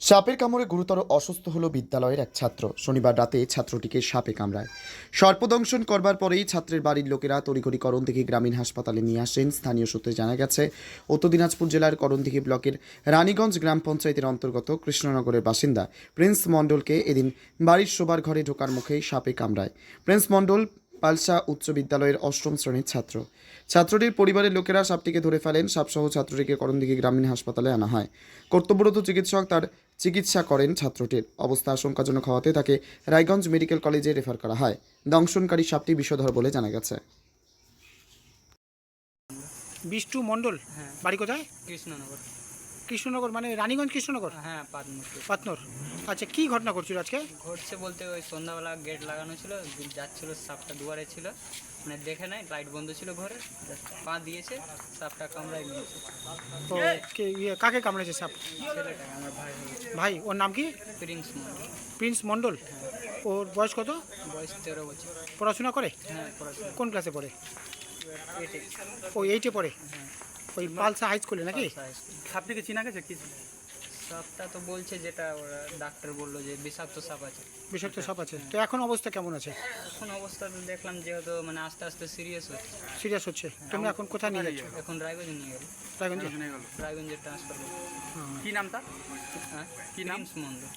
সাপের কামড়ে গুরুতর অসুস্থ হলো বিদ্যালয়ের এক ছাত্র। শনিবার রাতে ছাত্রটিকে সাপে কামড়ায়। সর্পদংশন করবার পরেই ছাত্রের বাড়ির লোকেরা তড়িঘড়ি করণদিঘি গ্রামীণ হাসপাতালে নিয়ে আসেন, স্থানীয় সূত্রে জানা গেছে, উত্তর দিনাজপুর জেলার করণদিঘি ব্লকের রানীগঞ্জ গ্রাম পঞ্চায়েতের অন্তর্গত কৃষ্ণনগরের বাসিন্দা প্রিন্স মণ্ডলকে এদিন বাড়ির শোবার ঘরে ঢোকার মুখেই সাপে কামড়ায়। প্রিন্স মণ্ডল পালসা উচ্চ বিদ্যালয়ের অষ্টম শ্রেণির ছাত্র। ছাত্রটির পরিবারের লোকেরা সাপটিকে ধরে ফেলেন সাপসহ ছাত্রটিকে করণদিঘি গ্রামীণ হাসপাতালে আনা হয়। কর্তব্যরত চিকিৎসক তার চিকিৎসা করেন ছাত্রটির। অবস্থা আশঙ্কাজনক হওয়াতে তাকে রায়গঞ্জ মেডিকেল কলেজে রেফার করা হয়। দংশনকারী সাপটি বিষধর বলে জানা গেছে। বিষ্টু মণ্ডল হ্যাঁ। বাড়ি কোথায়? কৃষ্ণনগর। কৃষ্ণনগর মানে রানীগঞ্জ কৃষ্ণনগর? হ্যাঁ পাতনর আচ্ছা কি ঘটনা করছিল আজকে? ঘটছে বলতে ওই সন্ধ্যাবেলা গেট লাগানো ছিল যাচ্ছিল সাপটা দুয়ারে ছিল। মানে দেখে নাই লাইট বন্ধ ছিল ঘরে পা দিয়েছে সাপটা কামড়াই নিয়েছে। তো কে- ইয়ে, কাকে কামড়েছে সাপ? ছেলেটা আমার ভাই। ভাই ওর নাম কি? Prince Mondal Prince Mondal? ওর বয়স কত? বয়স তেরো বছর। পড়াশোনা করে? হ্যাঁ পড়াশোনা। কোন ক্লাসে পড়ে? ও এইটে পড়ে? ওই পালসা হাই স্কুলে নাকি? সাপটিকে চিনা গেছে? কি সাপটা তো বলছে যেটা ওরা ডাক্তার বলল যে বিষাক্ত সাপ আছে। বিষাক্ত সাপ আছে। তো এখন অবস্থা কেমন আছে? এখন অবস্থা তো দেখলাম যেহেতু মানে আস্তে আস্তে সিরিয়াস হচ্ছে। সিরিয়াস হচ্ছে। তুমি এখন কোথায় নিয়ে যাচ্ছ? এখন রায়গঞ্জে নিয়ে গেল। রায়গঞ্জে? নিয়ে গেল। রায়গঞ্জের ট্রান্সফার কি নাম তার হ্যাঁ। কি নাম? মন্ডল